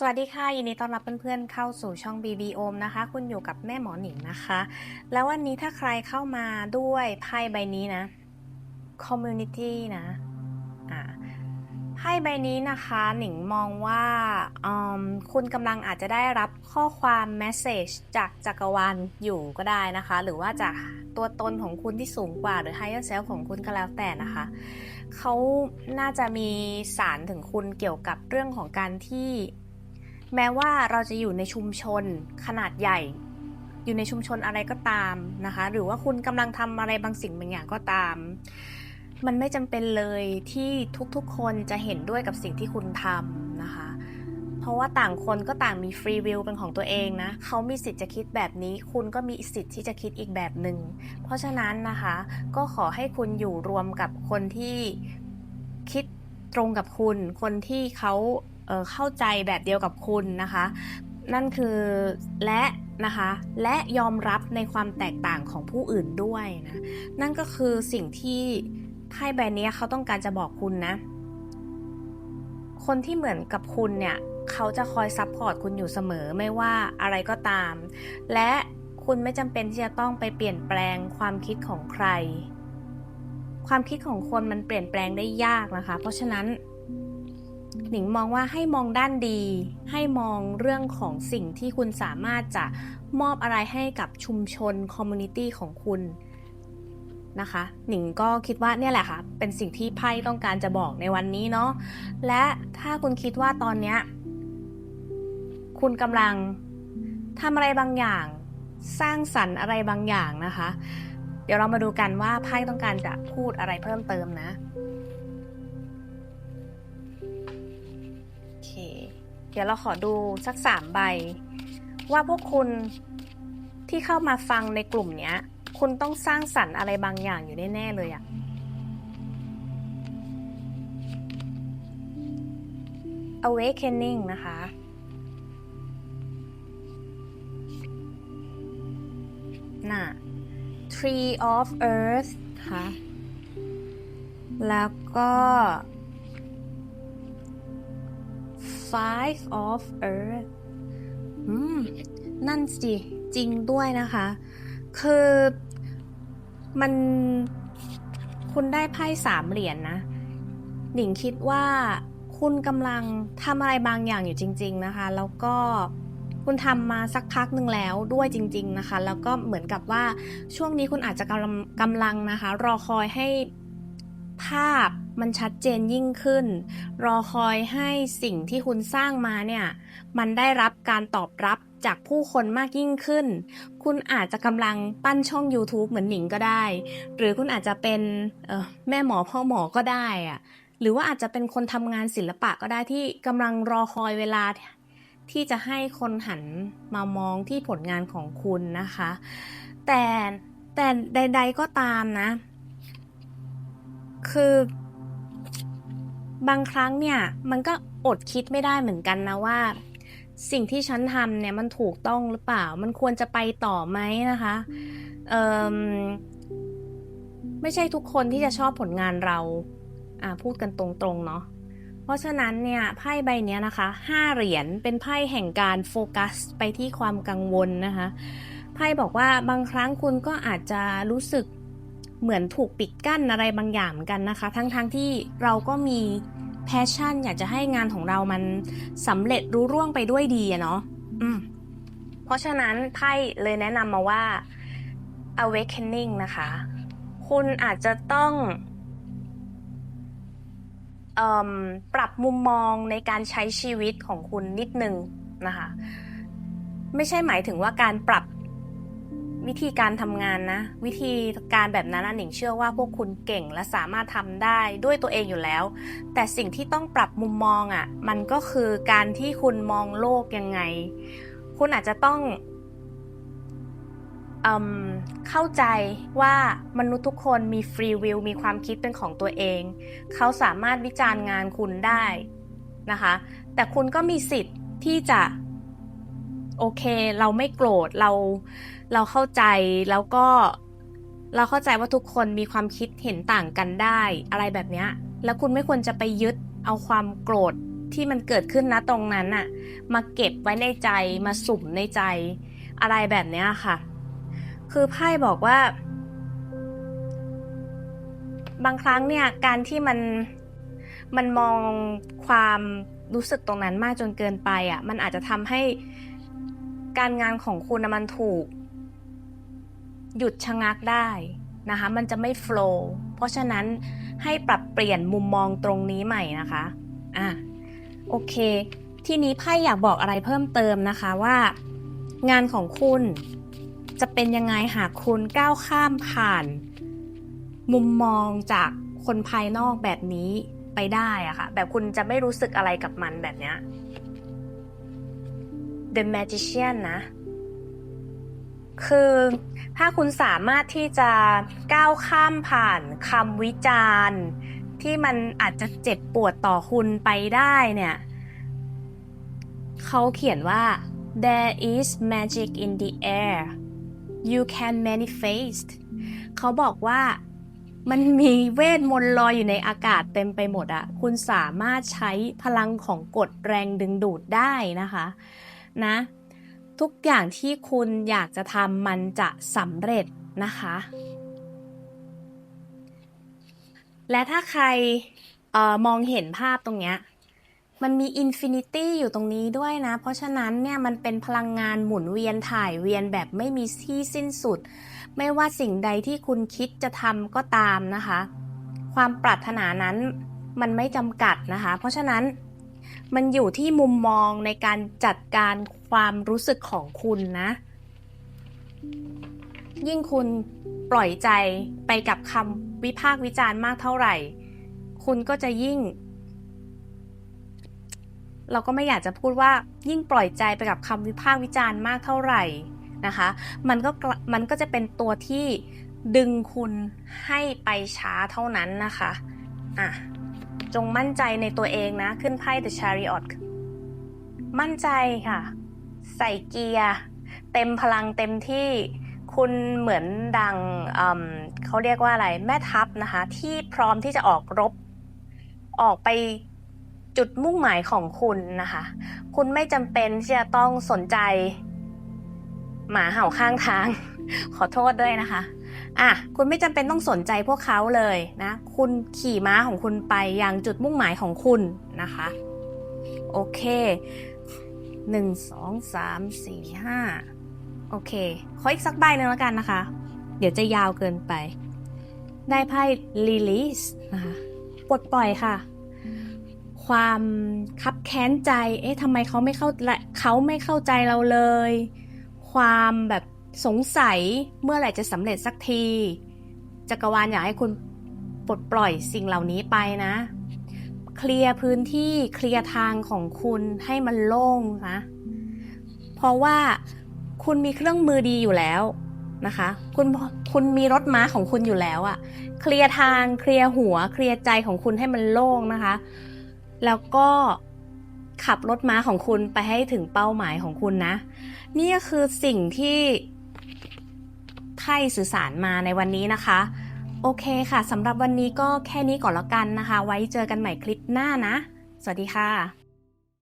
สวัสดีค่ะ ยินดีต้อนรับเพื่อนๆเข้าสู่ช่อง BB o m นะคะ คุณอยู่กับแม่หมอหนิงนะคะ แล้ววันนี้ถ้าใครเข้ามาด้วยไพ่ใบนี้นะ Community นะอ่าไพ่ใบนี้นะคะหนิงมองว่าคุณกำลังอาจจะได้รับข้อความ message จากจักรวาลอยู่ก็ได้นะคะ หรือว่าจากตัวตนของคุณที่สูงกว่าหรือ higher self ของคุณก็แล้วแต่นะคะ เขาน่าจะมีสารถึงคุณเกี่ยวกับเรื่องของการที่ แม้ว่าเราจะอยู่ในชุมชนขนาดใหญ่ อยู่ในชุมชนอะไรก็ตามนะคะ หรือว่าคุณกำลังทำอะไรบางสิ่งบางอย่างก็ตาม มันไม่จำเป็นเลยที่ทุกๆ คนจะเห็นด้วยกับสิ่งที่คุณทำนะคะ เพราะว่าต่างคนก็ต่างมีฟรีวิลเป็นของตัวเองนะเขามีสิทธิ์จะคิดแบบนี้ คุณก็มีสิทธิ์ที่จะคิดอีกแบบหนึ่งเพราะฉะนั้นนะคะ ก็ขอให้คุณอยู่รวมกับคนที่คิดตรงกับคุณ คนที่เขา เข้าใจแบบเดียวกับคุณนะคะ นั่นคือและนะคะและยอมรับในความแตกต่างของผู้อื่นด้วยนะนั่นก็คือสิ่งที่ไพ่ใบนี้เขาต้องการจะบอกคุณนะ คนที่เหมือนกับคุณเนี่ยเขาจะคอยซัพพอร์ตคุณอยู่เสมอไม่ว่าอะไรก็ตาม และคุณไม่จำเป็นที่จะต้องไปเปลี่ยนแปลงความคิดของใคร ความคิดของคนมันเปลี่ยนแปลงได้ยากนะคะ เพราะฉะนั้น หนิงมองว่าให้มองด้านดี ให้มองเรื่องของสิ่งที่คุณสามารถจะมอบอะไรให้กับชุมชนคอมมูนิตี้ของคุณนะคะหนิงก็คิดว่าเนี่ยแหละค่ะ เป็นสิ่งที่ไพ่ต้องการจะบอกในวันนี้เนาะและถ้าคุณคิดว่าตอนเนี้ยคุณกำลังทำอะไรบางอย่าง สร้างสรรค์อะไรบางอย่างนะคะ เดี๋ยวเรามาดูกันว่าไพ่ต้องการจะพูดอะไรเพิ่มเติมนะ เดี๋ยวเราขอดูสักสามใบ ว่าพวกคุณที่เข้ามาฟังในกลุ่มเนี้ย คุณต้องสร้างสรรค์อะไรบางอย่างอยู่แน่ๆเลยอะ awakening นะคะน่ะ tree of earth ค่ะ แล้วก็ five of earth อืม นั่นสิ จริงด้วยนะคะ คือมันคุณได้ไพ่สามเหรียญนะ หนิงคิดว่าคุณกำลังทำอะไรบางอย่างอยู่จริง ๆนะคะ แล้วก็คุณทำมาสักพักหนึ่งแล้วด้วยจริง ๆนะคะ แล้วก็เหมือนกับว่าช่วงนี้คุณอาจจะกำลังกำลังนะคะ รอคอยให้ภาพ มันชัดเจนยิ่งขึ้น รอคอยให้สิ่งที่คุณสร้างมาเนี่ย มันได้รับการตอบรับจากผู้คนมากยิ่งขึ้น คุณอาจจะกำลังปั้นช่อง YouTube เหมือนหนิงก็ได้ หรือคุณอาจจะเป็นออแม่หมอพ่อหมอก็ได้อะหรือว่าอาจจะเป็นคนทำงานศิลปะก็ได้ที่กำลังรอคอยเวลาที่จะให้คนหันมามองที่ผลงานของคุณนะคะ แต่แต่ใด ๆก็ตามนะ คือ บางครั้งเนี่ยมันก็อดคิดไม่ได้เหมือนกันนะว่า สิ่งที่ฉันทำเนี่ยมันถูกต้องหรือเปล่า มันควรจะไปต่อไหมนะคะเอ่มไม่ใช่ทุกคนที่จะชอบผลงานเราอ่าพูดกันตรงๆเนาะเพราะฉะนั้นเนี่ยไพ่ใบนี้นะคะห้าเหรียญเป็นไพ่แห่งการโฟกัสไปที่ความกังวลนะคะไพ่บอกว่าบางครั้งคุณก็อาจจะรู้สึก เหมือนถูกปิดกั้นอะไรบางอย่างกันนะคะ ทั้งๆทที่เราก็มีแพชชั่น อยากจะให้งานของเรามันสำเร็จรู้ร่วงไปด้วยดีอะเนาะอืมเพราะฉะนั้นไพ่เลยแนะนำมาว่า awakening นะคะ คุณอาจจะต้องปรับมุมมองในการใช้ชีวิตของคุณนิดนึงนะคะ ไม่ใช่หมายถึงว่าการปรับ วิธีการทำงานนะ วิธีการแบบนั้นนะหนิงเชื่อว่าพวกคุณเก่งและสามารถทำได้ด้วยตัวเองอยู่แล้ว แต่สิ่งที่ต้องปรับมุมมองอะ่ะ มันก็คือการที่คุณมองโลกยังไง คุณอาจจะต้องเอเข้าใจว่ามนุษย์ทุกคนมีฟรีวิลมีความคิดเป็นของตัวเอง เขาสามารถวิจารณ์งานคุณได้นะคะ แต่คุณก็มีสิทธิ์ที่จะ โอเค เราไม่โกรธเรา เราเข้าใจแล้วก็เราเข้าใจว่าทุกคนมีความคิดเห็นต่างกันได้อะไรแบบเนี้ยแล้วคุณไม่ควรจะไปยึดเอาความโกรธที่มันเกิดขึ้นนะตรงนั้นอะมาเก็บไว้ในใจมาสุ่มในใจ อะไรแบบเนี้ยค่ะ คือไพ่บอกว่า บางครั้งเนี่ยการที่มันมันมองความรู้สึกตรงนั้นมากจนเกินไปอะ มันอาจจะทำให้การงานของคุณนะมันถูก หยุดชะงักได้นะคะ มันจะไม่โฟล์เพราะฉะนั้นให้ปรับเปลี่ยนมุมมองตรงนี้ใหม่นะคะอะโอเค ทีนี้ไพ่อยากบอกอะไรเพิ่มเติมนะคะว่า งานของคุณจะเป็นยังไงหากคุณก้าวข้ามผ่าน มุมมองจากคนภายนอกแบบนี้ไปได้อะค่ะ แบบคุณจะไม่รู้สึกอะไรกับมันแบบเนี้ย The Magician นะ คือถ้าคุณสามารถที่จะก้าวข้ามผ่านคำวิจารณ์ ที่มันอาจจะเจ็บปวดต่อคุณไปได้เนี่ยเขาเขียนว่า there is magic in the air you can manifest เขาบอกว่ามันมีเวทมนต์ลอยอยู่ในอากาศเต็มไปหมดอะคุณสามารถใช้พลังของกฎแรงดึงดูดได้นะคะ นะ ทุกอย่างที่คุณอยากจะทำมันจะสำเร็จนะคะ และถ้าใครออมองเห็นภาพตรงเนี้ยมันมีอินฟินิตี้อยู่ตรงนี้ด้วยนะ เพราะฉะนั้นเนี่ยมันเป็นพลังงานหมุนเวียนถ่ายเวียนแบบไม่มีที่สิ้นสุด ไม่ว่าสิ่งใดที่คุณคิดจะทำก็ตามนะคะ ความปรารถนานั้นมันไม่จำกัดนะคะ เพราะฉะนั้น มันอยู่ที่มุมมองในการจัดการความรู้สึกของคุณนะ ยิ่งคุณปล่อยใจไปกับคำวิพากษ์วิจารณ์มากเท่าไหร่ คุณก็จะยิ่ง เราก็ไม่อยากจะพูดว่ายิ่งปล่อยใจไปกับคำวิพากษ์วิจารณ์มากเท่าไหร่นะคะ มันก็มันก็จะเป็นตัวที่ดึงคุณให้ไปช้าเท่านั้นนะคะ อะ จงมั่นใจในตัวเองนะ ขึ้นไพ่ The Chariot มั่นใจค่ะ ใส่เกียร์ เต็มพลังเต็มที่คุณเหมือนดังอืมเขาเรียกว่าอะไร แม่ทัพนะคะ ที่พร้อมที่จะออกรบ ออกไปจุดมุ่งหมายของคุณนะคะ คุณไม่จำเป็นที่จะต้องสนใจ หมาเห่าข้างทาง ขอโทษด้วยนะคะ อะคุณไม่จำเป็นต้องสนใจพวกเขาเลยนะ คุณขี่ม้าของคุณไปยังจุดมุ่งหมายของคุณนะคะ โอเคหนึ่งสองสามสี่ห้าโอเค ขออีกสักใบหนึ่งแล้วกันนะคะ เดี๋ยวจะยาวเกินไป ได้ไพ่ release นะคะปลดปล่อยค่ะ ความคับแค้นใจ เอ๊ะทำไมเขาไม่เข้าและเขาไม่เข้าใจเราเลย ความแบบ สงสัยเมื่อไหร่จะสำเร็จสักที จักรวาลอยากให้คุณปลดปล่อยสิ่งเหล่านี้ไปนะ เคลียร์พื้นที่เคลียร์ทางของคุณให้มันโล่งนะ เพราะว่าคุณมีเครื่องมือดีอยู่แล้วนะคะ คุณคุณมีรถม้าของคุณอยู่แล้วอะเคลียร์ทางเคลียร์หัว เคลียร์ใจของคุณให้มันโล่งนะคะ แล้วก็ขับรถม้าของคุณไปให้ถึงเป้าหมายของคุณนะ นี่ก็คือสิ่งที่ ไพ่สื่อสารมาในวันนี้นะคะ โอเคค่ะสำหรับวันนี้ก็แค่นี้ก่อนแล้วกันนะคะ ไว้เจอกันใหม่คลิปหน้านะ สวัสดีค่ะ